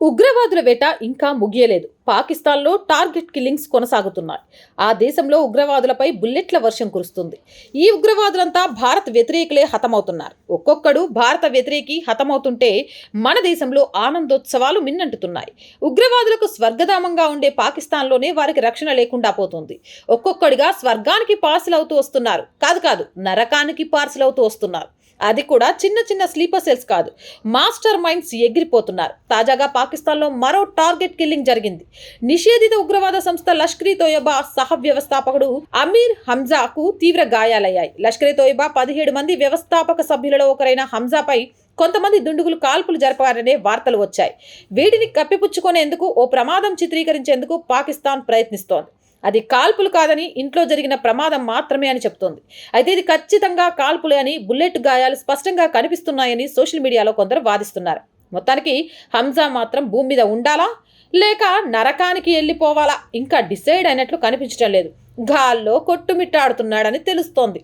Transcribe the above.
ఉగ్రవాదుల వేట ఇంకా ముగియలేదు. పాకిస్తాన్లో టార్గెట్ కిల్లింగ్స్ కొనసాగుతున్నాయి. ఆ దేశంలో ఉగ్రవాదులపై బుల్లెట్ల వర్షం కురుస్తుంది. ఈ ఉగ్రవాదులంతా భారత్ వ్యతిరేకులే హతమవుతున్నారు. ఒక్కొక్కడు భారత వ్యతిరేకి హతమవుతుంటే మన దేశంలో ఆనందోత్సవాలు మిన్నంటుతున్నాయి. ఉగ్రవాదులకు స్వర్గధామంగా ఉండే పాకిస్తాన్లోనే వారికి రక్షణ లేకుండా పోతుంది. ఒక్కొక్కడిగా స్వర్గానికి పార్సిల్ అవుతూ వస్తున్నారు. కాదు కాదు నరకానికి పార్సిల్ అవుతూ వస్తున్నారు. అది కూడా చిన్న చిన్న స్లీపర్ సెల్స్ కాదు. మాస్టర్ మైండ్స్ ఎగిరిపోతున్నారు. తాజాగా పాకిస్తాన్లో మరో టార్గెట్ కిల్లింగ్ జరిగింది. నిషేధిత ఉగ్రవాద సంస్థ లష్కరీ తోయబా సహ వ్యవస్థాపకుడు అమీర్ హంజాకు తీవ్ర గాయాలయ్యాయి. లష్కరీ తోయబా పదిహేడు మంది వ్యవస్థాపక సభ్యులలో ఒకరైన హంజాపై కొంతమంది దుండుగులు కాల్పులు జరపారనే వార్తలు వచ్చాయి. వీటిని కప్పిపుచ్చుకునేందుకు ఓ ప్రమాదం చిత్రీకరించేందుకు పాకిస్తాన్ ప్రయత్నిస్తోంది. అది కాల్పులు కాదని ఇంట్లో జరిగిన ప్రమాదం మాత్రమే అని చెప్తోంది. అయితే ఇది ఖచ్చితంగా కాల్పులే అని బుల్లెట్ గాయాలు స్పష్టంగా కనిపిస్తున్నాయని సోషల్ మీడియాలో కొందరు వాదిస్తున్నారు. మొత్తానికి హంజా మాత్రం భూమి మీద ఉండాలా? లేక నరకానికి వెళ్ళిపోవాలా ఇంకా డిసైడ్ అయినట్లు కనిపించడం లేదు. గాల్లో కొట్టుమిట్టాడుతున్నాడని తెలుస్తోంది.